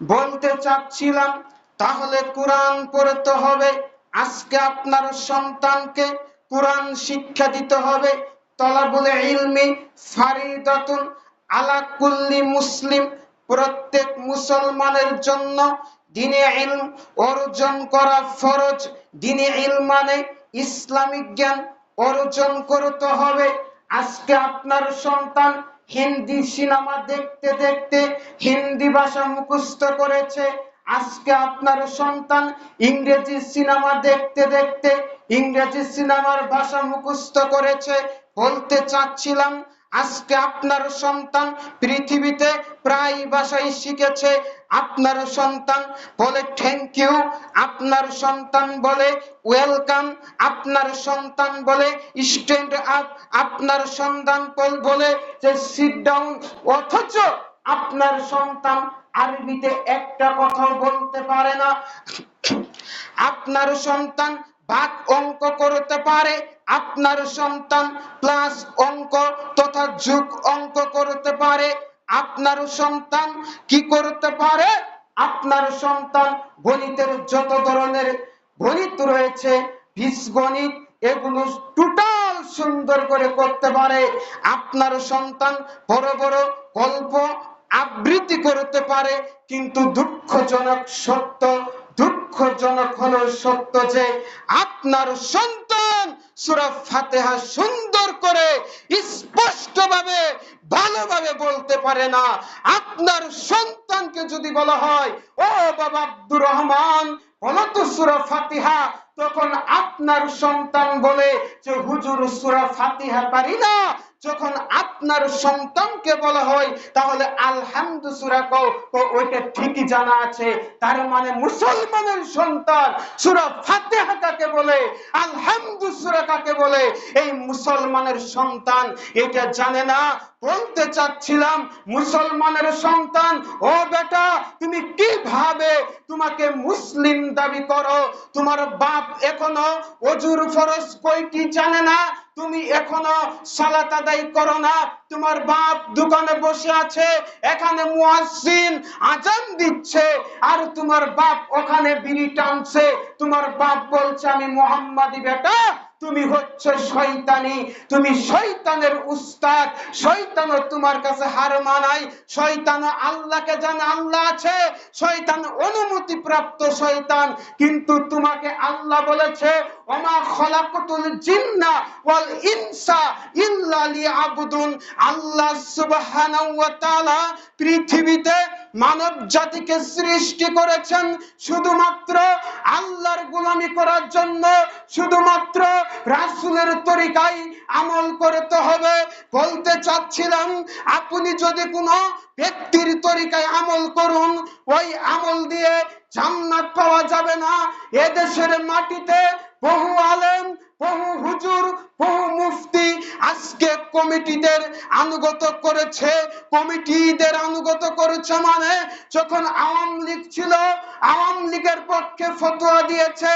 বলতে চাচ্ছিলাম, তাহলে কোরআন পড়তে হবে। আজকে আপনার সন্তানকে কোরআন শিক্ষা দিতে হবে। তলাবুল ইলমি ফারিদাতুন আলা কুল্লি মুসলিম। প্রত্যেক মুসলমানের জন্য দিনে ইলম অর্জন করা ফরজ। দিনে ইলম মানে ইসলামিক জ্ঞান অর্জন করতে হবে। আজকে আপনার সন্তান হিন্দি সিনেমা দেখতে দেখতে হিন্দি ভাষা মুখস্থ করেছে। আজকে আপনার সন্তান ইংরেজি সিনেমা দেখতে দেখতে ইংরেজি সিনেমার ভাষা মুখস্থ করেছে বলতে চাচ্ছিলাম, আজকে আপনার সন্তান পৃথিবীতে প্রায় ভাষাই শিখেছে। আপনার সন্তান বলে থ্যাংক ইউ আপনার সন্তান বলে ওয়েলকাম আপনার সন্তান বলে স্ট্যান্ড আপ আপনার সন্তান বল- যে সিট ডাউন অথচ আপনার সন্তান আরবিতে একটা কথাও বলতে পারে না। আপনার সন্তান ভাগ অঙ্ক করতে পারে, আপনার সন্তান প্লাস অঙ্ক তথা যোগ অঙ্ক করতে পারে আপনার সন্তান কি করতে পারে? আপনার সন্তান গণিতের যত ধরনের গণিত রয়েছে বীজগণিত এগুলো টোটাল সুন্দর করে করতে পারে। আপনার সন্তান বড় বড় গল্প আবৃত্তি করতে পারে, কিন্তু দুঃখজনক সত্য, দুঃখজনক হলো সত্য যে আপনার সন্তান সূরা ফাতেহা সুন্দর করে স্পষ্টভাবে, ভালোভাবে বলতে পারে না। আপনার সন্তানকে যদি বলা হয়, ও বাবা আব্দুর রহমান, বলো তো সুরা ফাতিহা। তখন আপনার সন্তান বলে যে, হুজুর, সুরা ফাতিহা পারি না। যখন আপনার সন্তানকে বলা হয়, তাহলে আলহামদু সূরা কও ওইটা ঠিকই জানা আছে। তার মানে মুসলমানের সন্তান সূরা ফাতিহা কাকে বলে, আলহামদু সূরা কাকে বলে? এই মুসলমানের সন্তান এটা জানে না, বলতে চাচ্ছিলাম, মুসলমানের সন্তান, ও বেটা, তুমি কীভাবে তোমাকে মুসলিম দাবি করো। তোমার বাপ এখনও অজুর ফরজ কয়টি জানে না? তুমি এখনও সালাত আদায় করো না। তোমার বাপ দোকানে বসে আছে, এখানে মুয়াজ্জিন আজান দিচ্ছে, আর তোমার বাপ ওখানে বিড়ি টানছে। তোমার বাপ বলছে, আমি মোহাম্মদী বেটা তুমি হচ্ছে শয়তানি, তুমি শয়তানের উস্তাদ শয়তান তোমার কাছে হার মানাই শয়তান আল্লাহকে জানে আল্লাহ আছে, শয়তান অনুমতি প্রাপ্ত শয়তান, কিন্তু তোমাকে আল্লাহ বলেছে, ওমা খলাকতুল জিন্না ওয়াল ইনসা ইল্লা লিয়াবুদুন। আল্লাহ সুবহানাহু ওয়া তাআলা পৃথিবীতে মানব জাতিকে সৃষ্টি করেছেন শুধুমাত্র আল্লাহর গোলামি করার জন্য, শুধুমাত্র রাসূলের তরিকায় আমল করতে হবে। বলতে চাচ্ছিলাম, আপনি যদি কোনো ব্যক্তির তরিকায় আমল করুন, ওই আমল দিয়ে জান্নাত পাওয়া যাবে না। এদেশের মাটিতে বহু আলেম, বহু হুজুর, বহু মুফতি আজকে কমিটিদের আনুগত করেছে, কমিটিদের আনুগত করেছে মানে যখন আওয়ামী লীগ ছিল, আওয়ামী লীগের পক্ষে ফতোয়া দিয়েছে,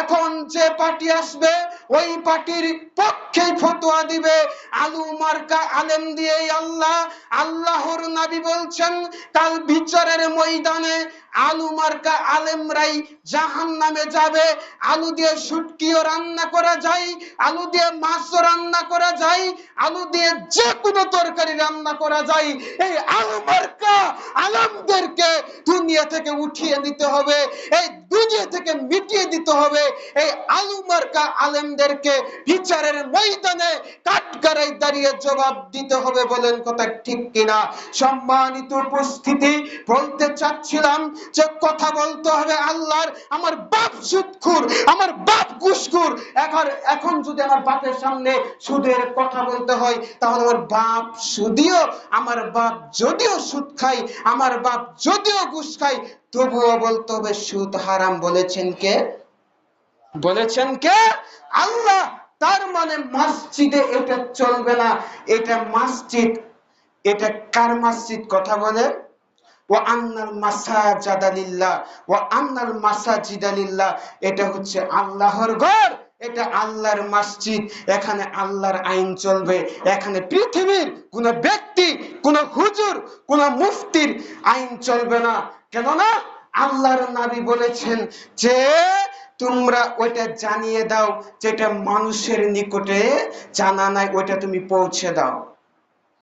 এখন যে পার্টি আসবে, ওই পার্টির পক্ষেই ফতোয়া দিবে। আলু মার্কা আলেম দিয়েই আল্লাহ, আল্লাহর নবী বলছেন, কাল বিচারের ময়দানে আলু মার্কা আলেমরাই জাহান নামে যাবে, আলু দিয়ে শুটকিও রান্না করা যায়, আলু দিয়ে মাছও রান্না করা যায়, আলু দিয়ে যে কোনো তরকারি রান্না করা যায়। এই আলু মার্কা আলমদেরকে দুনিয়া থেকে উঠিয়ে নিতে হবে। এই দুনিয়া থেকে মিটিয়ে দিতে হবে। এই আলু মার্কা আলেমদেরকে বিচারের ময়দানে কাঠগাড়াই দাঁড়িয়ে জবাব দিতে হবে বলেন কথা ঠিক কিনা? সম্মানিত উপস্থিতি, বলতে চাচ্ছিলাম যে কথা বলতে হবে আল্লাহর। আমার বাপ সুদখুর আমার বাপ ঘুষখুর। এখন এখন যদি আমার বাপের সামনে সুদের কথা বলতে হয়, তাহলে আমার বাপ সুদিও, আমার বাপ যদিও সুদ খাই আমার বাপ যদিও ঘুষ খাই তবুও বলতে হবে সুদ হারাম। বলেছেন কে? বলেছেন কে? আল্লাহ। তার মানে মসজিদে এটা চলবে না। এটা মসজিদ। এটা কার মসজিদ? কথা বলে ও আন্নাল মাসাজাদা লিল্লাহ। ও আন্নাল মাসাজিদা লিল্লাহ। এটা হচ্ছে আল্লাহর ঘর। এটা আল্লাহর মসজিদ। এখানে আল্লাহর আইন চলবে। এখানে পৃথিবীর কোন ব্যক্তি, কোন হুজুর, কোন মুফতির আইন চলবে না। কেননা আল্লাহর নাবি বলেছেন যে, তোমরা ওইটা জানিয়ে দাও যেটা মানুষের নিকটে জানা নাই, ওইটা তুমি পৌঁছে দাও।